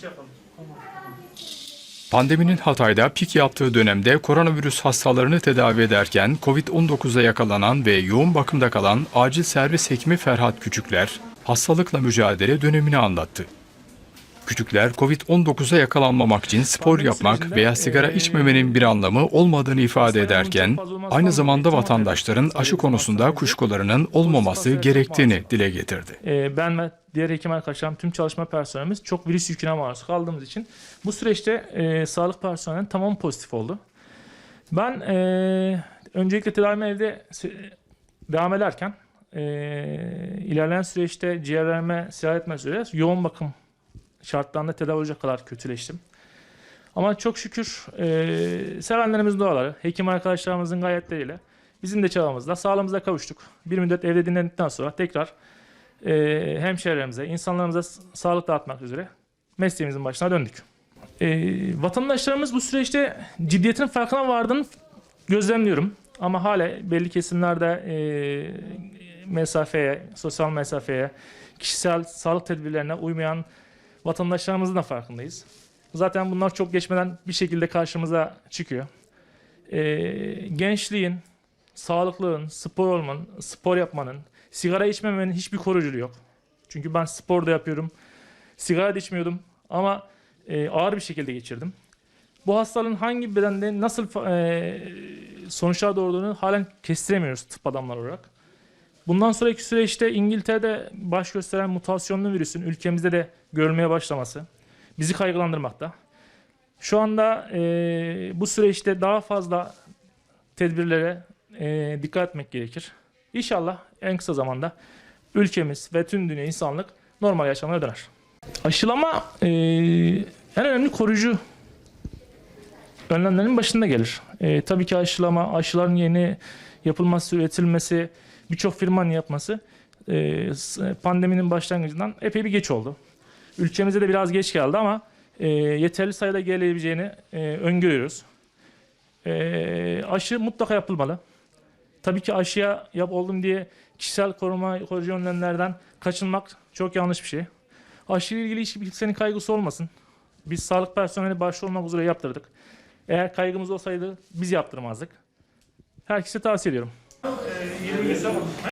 şey. Pandeminin Hatay'da pik yaptığı dönemde koronavirüs hastalarını tedavi ederken Covid-19'a yakalanan ve yoğun bakımda kalan acil servis hekimi Ferhat Küçükler, hastalıkla mücadele dönemini anlattı. Küçükler, Covid-19'a yakalanmamak için spor yapmak veya sigara içmemenin bir anlamı olmadığını ifade ederken, aynı zamanda vatandaşların aşı konusunda kuşkularının olmaması gerektiğini dile getirdi. Ben ve diğer hekim arkadaşlarım, tüm çalışma personelimiz çok virüs yüküne maruz kaldığımız için bu süreçte e, sağlık personelinin tamam pozitif oldu. Ben e, öncelikle tedavime evde devam ederken e, ilerleyen süreçte ciğerlerime sirayet etmesi üzere yoğun bakım şartlarında tedavi olacak kadar kötüleştim. Ama çok şükür e, sevenlerimizin duaları, hekim arkadaşlarımızın gayretleriyle bizim de çabamızla sağlığımıza kavuştuk. Bir müddet evde dinlendikten sonra tekrar e, hemşehrilerimize, insanlarımıza sağlık dağıtmak üzere mesleğimizin başına döndük. E, vatandaşlarımız bu süreçte ciddiyetin farkına vardığını gözlemliyorum. Ama hala belli kesimlerde e, mesafeye, sosyal mesafeye, kişisel sağlık tedbirlerine uymayan vatandaşlarımızın da farkındayız. Zaten bunlar çok geçmeden bir şekilde karşımıza çıkıyor. E, gençliğin, sağlıklığın, spor olmanın, spor yapmanın, sigara içmemenin hiçbir koruyuculuğu yok. Çünkü ben spor da yapıyorum. Sigara da içmiyordum ama e, ağır bir şekilde geçirdim. Bu hastalığın hangi bedende nasıl e, sonuçlar doğurduğunu halen kestiremiyoruz tıp adamları olarak. Bundan sonraki süreçte İngiltere'de baş gösteren mutasyonlu virüsün ülkemizde de görülmeye başlaması bizi kaygılandırmakta. Şu anda e, bu süreçte daha fazla tedbirlere e, dikkat etmek gerekir. İnşallah en kısa zamanda ülkemiz ve tüm dünya insanlık normal yaşamına döner. Aşılama e, en önemli koruyucu önlemlerin başında gelir. E, tabii ki aşılama, aşıların yeni yapılması, üretilmesi, birçok firmanın yapması e, pandeminin başlangıcından epey bir geç oldu. Ülkemize de biraz geç geldi ama e, yeterli sayıda gelebileceğini e, öngörüyoruz. E, aşı mutlaka yapılmalı. Tabii ki aşıya yap oldum diye kişisel koruma koruyucu önlemlerden kaçınmak çok yanlış bir şey. Aşıyla ilgili hiçbir kimsenin kaygısı olmasın. Biz sağlık personeli başta olmak üzere yaptırdık. Eğer kaygımız olsaydı biz yaptırmazdık. Herkese tavsiye ediyorum. 20 gün